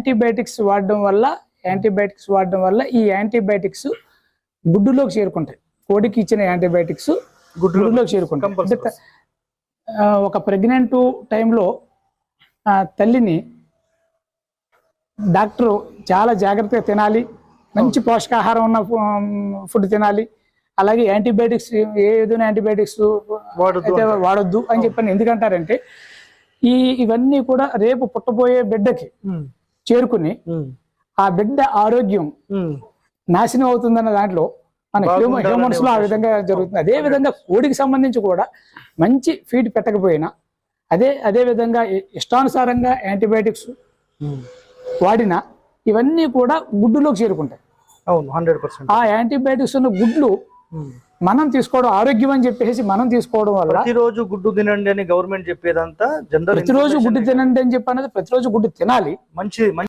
Antibiotics వాడడం వల్ల antibiotics వాడడం వల్ల ఈ యాంటీబయాటిక్స్ గుడ్డులోకి చేరుకుంటాయి. కోడికి ఇచ్చిన యాంటీబయాటిక్స్ గుడ్డులో గుడ్డులోకి చేరుకుంటాయి. ఒక ప్రెగ్నెంట్ టైంలో తల్లిని డాక్టరు చాలా జాగ్రత్తగా తినాలి మంచి పోషకాహారం ఉన్న ఫుడ్ తినాలి అలాగే యాంటీబయాటిక్స్ ఏ విధమైన యాంటీబయాటిక్స్ వాడొద్దు అయితే అంటారు. వాడొద్దు అని చెప్పని ఎందుకంటారంటే ఈ ఇవన్నీ కూడా రేపు పుట్టబోయే బిడ్డకి చేరుకుని ఆ బిడ్డ ఆరోగ్యం. నాశనం అవుతుందన్న దాంట్లో మన హ్యూమన్ హ్యూమన్స్లో ఆ. విధంగా జరుగుతుంది. అదే విధంగా కోడికి సంబంధించి కూడా మంచి ఫీడ్ పెట్టకపోయినా అదే అదే విధంగా ఇష్టానుసారంగా యాంటీబయాటిక్స్. వాడినా ఇవన్నీ కూడా గుడ్డులోకి చేరుకుంటాయి. అవును హండ్రెడ్ పర్సెంట్. ఆ యాంటీబయాటిక్స్ ఉన్న గుడ్లు మనం తీసుకోవడం ఆరోగ్యం అని చెప్పేసి మనం తీసుకోవడం వల్ల ప్రతిరోజు గుడ్డు తినండి అని గవర్నమెంట్ చెప్పేదంతా జనరల్ ప్రతిరోజు గుడ్డు తినండి అని చెప్పి అనేది ప్రతిరోజు గుడ్డు తినాలి. మంచి